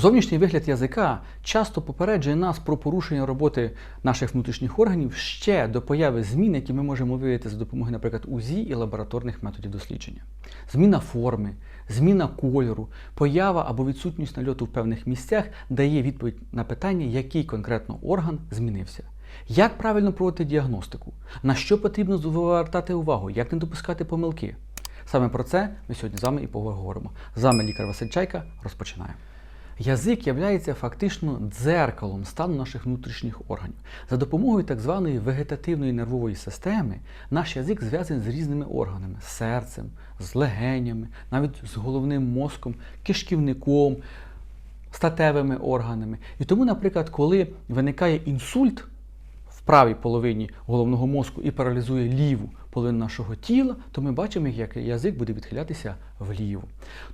Зовнішній вигляд язика часто попереджує нас про порушення роботи наших внутрішніх органів ще до появи змін, які ми можемо виявити за допомогою, наприклад, УЗІ і лабораторних методів дослідження. Зміна форми, зміна кольору, поява або відсутність нальоту в певних місцях дає відповідь на питання, який конкретно орган змінився. Як правильно проводити діагностику? На що потрібно звертати увагу? Як не допускати помилки? Саме про це ми сьогодні з вами і поговоримо. З вами лікар Василь Чайка. Розпочинаємо. Язик є фактично дзеркалом стану наших внутрішніх органів. За допомогою так званої вегетативної нервової системи наш язик зв'язаний з різними органами з серцем, з легенями, навіть з головним мозком, кишківником, статевими органами. І тому, наприклад, коли виникає інсульт в правій половині головного мозку і паралізує ліву половину нашого тіла, то ми бачимо, як язик буде відхилятися вліво.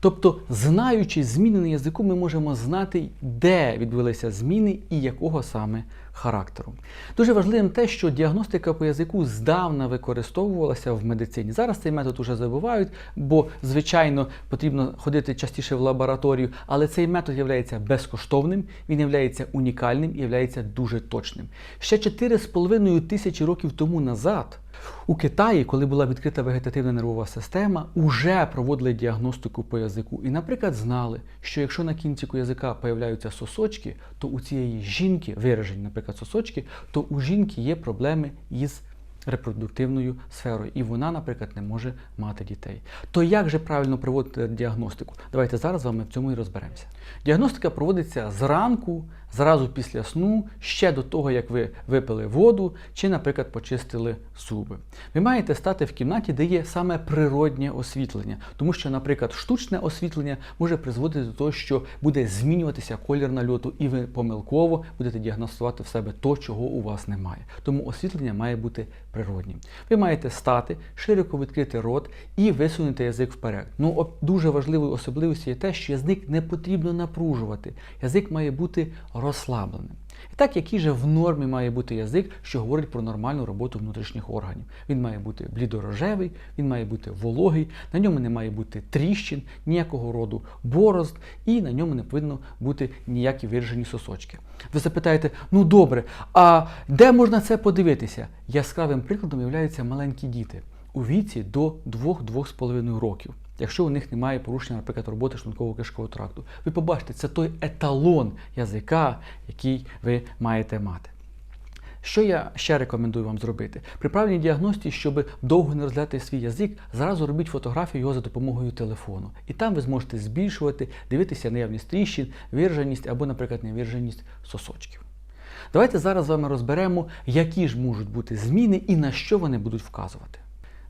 Тобто, знаючи зміни на язику, ми можемо знати, де відбулися зміни і якого саме характеру. Дуже важливим те, що діагностика по язику здавна використовувалася в медицині. Зараз цей метод уже забувають, бо, звичайно, потрібно ходити частіше в лабораторію, але цей метод є безкоштовним, він є унікальним і є дуже точним. Ще 4,5 тисячі років тому назад. У Китаї, коли була відкрита вегетативна нервова система, уже проводили діагностику по язику. І, наприклад, знали, що якщо на кінчику язика появляються сосочки, то у цієї жінки, виражені, наприклад, сосочки, то у жінки є проблеми із репродуктивною сферою, і вона, наприклад, не може мати дітей. То як же правильно проводити діагностику? Давайте зараз з вами в цьому і розберемося. Діагностика проводиться зранку, зразу після сну, ще до того, як ви випили воду чи, наприклад, почистили зуби. Ви маєте стати в кімнаті, де є саме природнє освітлення, тому що, наприклад, штучне освітлення може призводити до того, що буде змінюватися колір нальоту, і ви помилково будете діагностувати в себе то, чого у вас немає. Тому освітлення має бути природнім. Ви маєте стати, широко відкрити рот і висунути язик вперед. Ну, дуже важливою особливістю є те, що язик не потрібно напружувати. Язик має бути розслабленим. І так, який же в нормі має бути язик, що говорить про нормальну роботу внутрішніх органів. Він має бути блідорожевий, він має бути вологий, на ньому не має бути тріщин, ніякого роду борозд, і на ньому не повинно бути ніякі виражені сосочки. Ви запитаєте, ну добре, а де можна це подивитися? Яскравим прикладом являються маленькі діти у віці до 2-2,5 років. Якщо у них немає порушення, наприклад, роботи шлунково кишкового тракту, ви побачите, це той еталон язика, який ви маєте мати. Що я ще рекомендую вам зробити? При правильній діагності, щоб довго не розглядати свій язик, зразу робіть фотографію його за допомогою телефону. І там ви зможете збільшувати, дивитися наявність тріщин, вираженість або, наприклад, невираженість сосочків. Давайте зараз з вами розберемо, які ж можуть бути зміни і на що вони будуть вказувати.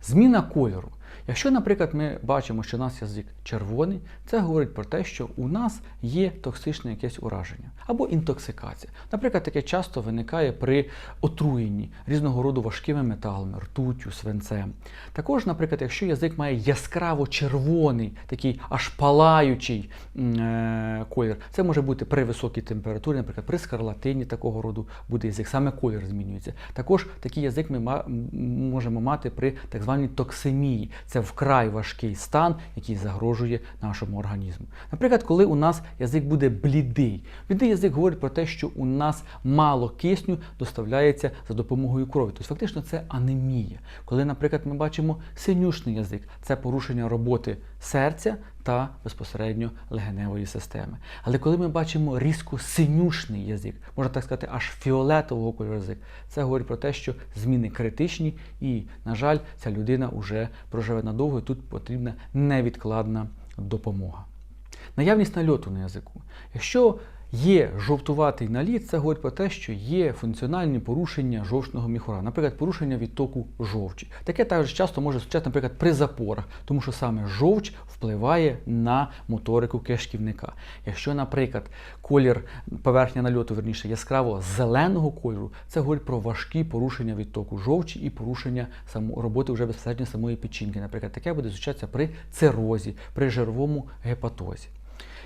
Зміна кольору. Якщо, наприклад, ми бачимо, що у нас язик червоний, це говорить про те, що у нас є токсичне якесь ураження або інтоксикація. Наприклад, таке часто виникає при отруєнні різного роду важкими металами, ртуттю, свинцем. Також, наприклад, якщо язик має яскраво червоний, такий аж палаючий е колір, це може бути при високій температурі, наприклад, при скарлатині такого роду буде язик, саме колір змінюється. Також такий язик ми можемо мати при так званій токсемії. Це вкрай важкий стан, який загрожує нашому організму. Наприклад, коли у нас язик буде блідий, блідий язик говорить про те, що у нас мало кисню доставляється за допомогою крові. Тобто, фактично, це анемія. Коли, наприклад, ми бачимо синюшний язик, це порушення роботи серця та безпосередньо легеневої системи. Але коли ми бачимо різко синюшний язик, можна так сказати, аж фіолетового кольору язик, це говорить про те, що зміни критичні, і, на жаль, ця людина вже проживе надовго, і тут потрібна невідкладна допомога. Наявність нальоту на язику. Якщо Є жовтуватий наліт, це говорить про те, що є функціональні порушення жовчного міхура, наприклад, порушення відтоку жовчі. Таке також часто може зустрічати, наприклад, при запорах, тому що саме жовч впливає на моторику кишківника. Якщо, наприклад, колір поверхня нальоту, верніше яскраво зеленого кольору, це говорить про важкі порушення відтоку жовчі і порушення роботи вже безпосередньо самої печінки. Наприклад, таке буде зустрічатися при цирозі, при жировому гепатозі.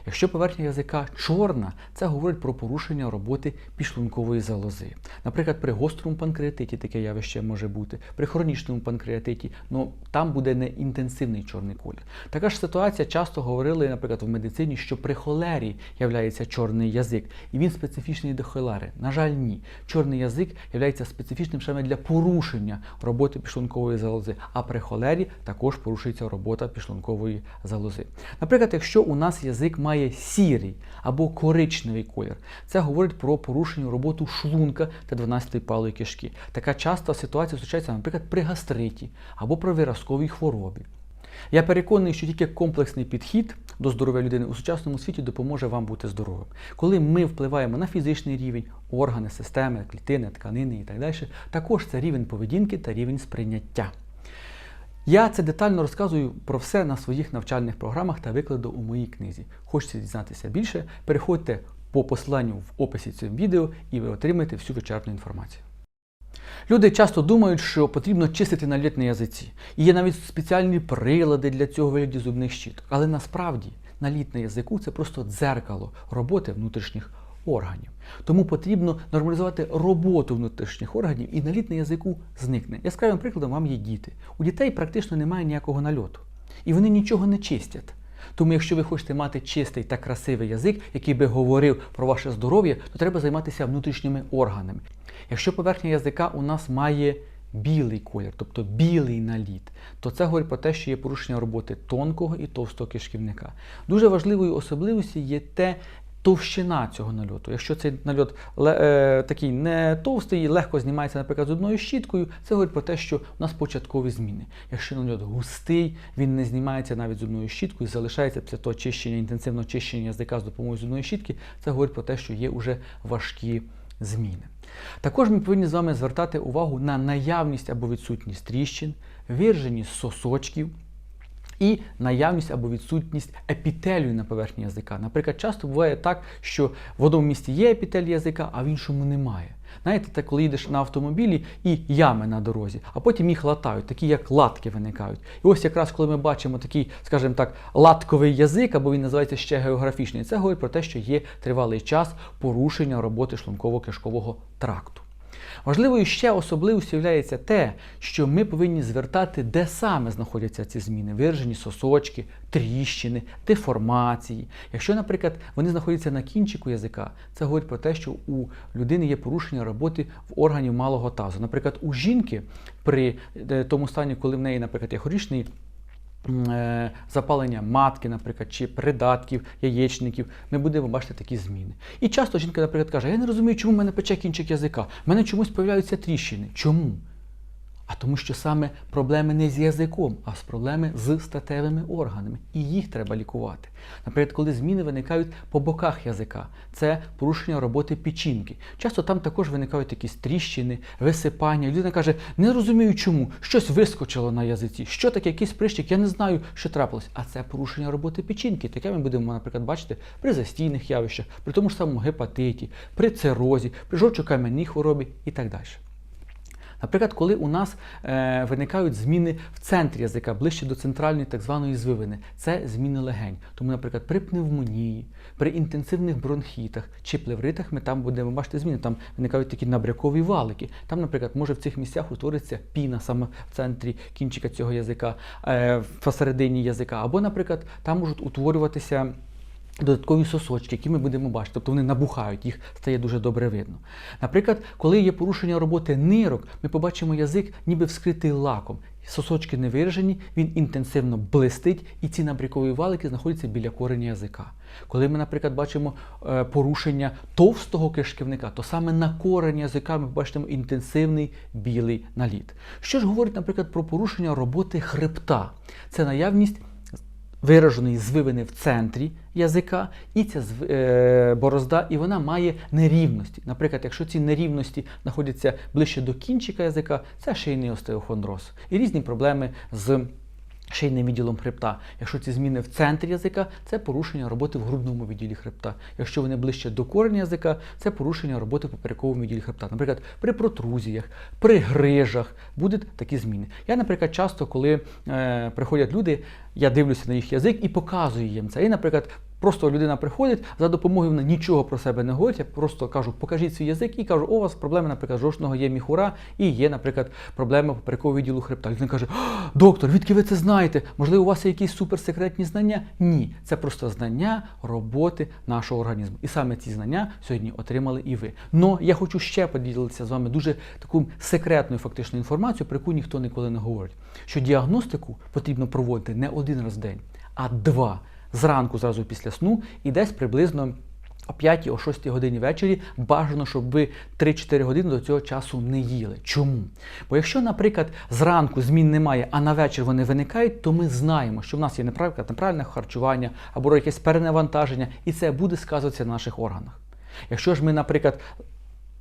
Якщо поверхня язика чорна, це говорить про порушення роботи підшлункової залози. Наприклад, при гострому панкреатиті таке явище може бути, при хронічному панкреатиті, ну там буде не інтенсивний чорний колір. Така ж ситуація часто говорили, наприклад, в медицині, що при холері являється чорний язик, і він специфічний до холери. На жаль, ні. Чорний язик є специфічним саме для порушення роботи підшлункової залози, а при холері також порушується робота підшлункової залози. Наприклад, якщо у нас язик має сірий або коричневий колір, це говорить про порушення роботи шлунка та 12-ї палої кишки. Така часто ситуація зустрічається, наприклад, при гастриті або при виразковій хворобі. Я переконаний, що тільки комплексний підхід до здоров'я людини у сучасному світі допоможе вам бути здоровим. Коли ми впливаємо на фізичний рівень, органи, системи, клітини, тканини і так далі, також це рівень поведінки та рівень сприйняття. Я це детально розказую про все на своїх навчальних програмах та викладу у моїй книзі. Хочете дізнатися більше? Переходьте по посиланню в описі цього відео і ви отримаєте всю вичерпну інформацію. Люди часто думають, що потрібно чистити наліт на язиці. І є навіть спеціальні прилади для цього вигляді зубних щіток. Але насправді наліт на язику це просто дзеркало роботи внутрішніх органів. Тому потрібно нормалізувати роботу внутрішніх органів і наліт на язику зникне. Яскравим прикладом вам є діти. У дітей практично немає ніякого нальоту. І вони нічого не чистять. Тому, якщо ви хочете мати чистий та красивий язик, який би говорив про ваше здоров'я, то треба займатися внутрішніми органами. Якщо поверхня язика у нас має білий колір, тобто білий наліт, то це говорить про те, що є порушення роботи тонкого і товстого кишківника. Дуже важливою особливістю є те, товщина цього нальоту. Якщо цей нальот е, такий не товстий і легко знімається, наприклад, з одною щіткою, це говорить про те, що у нас початкові зміни. Якщо нальот густий, він не знімається навіть з одною щіткою, залишається після того чищення, інтенсивного чищення язика з допомогою зубної щітки, це говорить про те, що є вже важкі зміни. Також ми повинні з вами звертати увагу на наявність або відсутність тріщин, вираженість сосочків і наявність або відсутність епітелію на поверхні язика. Наприклад, часто буває так, що в одному місці є епітель язика, а в іншому немає. Знаєте, так коли їдеш на автомобілі і ями на дорозі, а потім їх латають, такі як латки виникають. І ось якраз коли ми бачимо такий, скажімо так, латковий язик, або він називається ще географічний, це говорить про те, що є тривалий час порушення роботи шлунково-кишкового тракту. Важливою ще особливістю є те, що ми повинні звертати, де саме знаходяться ці зміни, виражені сосочки, тріщини, деформації. Якщо, наприклад, вони знаходяться на кінчику язика, це говорить про те, що у людини є порушення роботи в органів малого тазу. Наприклад, у жінки при е, тому стані, коли в неї, наприклад, є хорічний запалення матки, наприклад, чи придатків, яєчників, ми будемо бачити такі зміни. І часто жінка, наприклад, каже: Я не розумію, чому в мене пече кінчик язика. В мене чомусь появляються тріщини. Чому? А тому, що саме проблеми не з язиком, а з проблеми з статевими органами. І їх треба лікувати. Наприклад, коли зміни виникають по боках язика, це порушення роботи печінки. Часто там також виникають якісь тріщини, висипання. Людина каже, не розумію чому, щось вискочило на язиці, що таке якийсь прищик, я не знаю, що трапилось. А це порушення роботи печінки. Таке ми будемо, наприклад, бачити при застійних явищах, при тому ж самому гепатиті, при цирозі, при жовчокам'яній хворобі і так далі. Наприклад, коли у нас е, виникають зміни в центрі язика, ближче до центральної так званої звивини, це зміни легень. Тому, наприклад, при пневмонії, при інтенсивних бронхітах чи плевритах ми там будемо бачити зміни. Там виникають такі набрякові валики. Там, наприклад, може в цих місцях утворитися піна саме в центрі кінчика цього язика, е, посередині язика. Або, наприклад, там можуть утворюватися. Додаткові сосочки, які ми будемо бачити, тобто вони набухають, їх стає дуже добре видно. Наприклад, коли є порушення роботи нирок, ми побачимо язик ніби вскритий лаком. Сосочки не виражені, він інтенсивно блистить, і ці набрякові валики знаходяться біля кореня язика. Коли ми, наприклад, бачимо е, порушення товстого кишківника, то саме на корені язика ми бачимо інтенсивний білий наліт. Що ж говорить, наприклад, про порушення роботи хребта? Це наявність вираженої звивини в центрі язика, і ця е, борозда, і вона має нерівності. Наприклад, якщо ці нерівності знаходяться ближче до кінчика язика, це шийний остеохондроз і різні проблеми з шийним відділом хребта. Якщо ці зміни в центрі язика, це порушення роботи в грудному відділі хребта. Якщо вони ближче до кореня язика, це порушення роботи в поперековому відділі хребта. Наприклад, при протрузіях, при грижах будуть такі зміни. Я, наприклад, часто, коли е, приходять люди, я дивлюся на їх язик і показую їм це. І, наприклад, Просто людина приходить, за допомогою вона нічого про себе не говорить. Я просто кажу, покажіть свій язик і кажу, у вас проблеми, наприклад, жовчного є міхура і є, наприклад, проблема поперекового відділу хребта. Людина каже: доктор, відки ви це знаєте? Можливо, у вас є якісь суперсекретні знання? Ні, це просто знання роботи нашого організму. І саме ці знання сьогодні отримали і ви. Но я хочу ще поділитися з вами дуже таку секретною фактичну інформацію, про яку ніхто ніколи не говорить. Що діагностику потрібно проводити не один раз в день, а два зранку зразу після сну і десь приблизно о 5 о 6 годині ввечері бажано, щоб ви 3-4 години до цього часу не їли. Чому? Бо якщо, наприклад, зранку змін немає, а на вечір вони виникають, то ми знаємо, що в нас є неправильне, харчування або якесь перенавантаження, і це буде сказуватися на наших органах. Якщо ж ми, наприклад,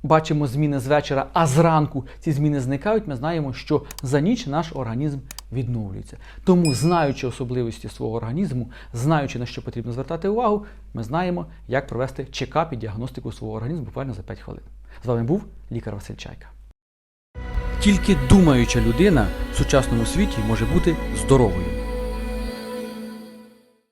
бачимо зміни з вечора, а зранку ці зміни зникають, ми знаємо, що за ніч наш організм відновлюється. Тому, знаючи особливості свого організму, знаючи на що потрібно звертати увагу, ми знаємо, як провести чекап і діагностику свого організму буквально за 5 хвилин. З вами був лікар Василь Чайка. Тільки думаюча людина в сучасному світі може бути здоровою.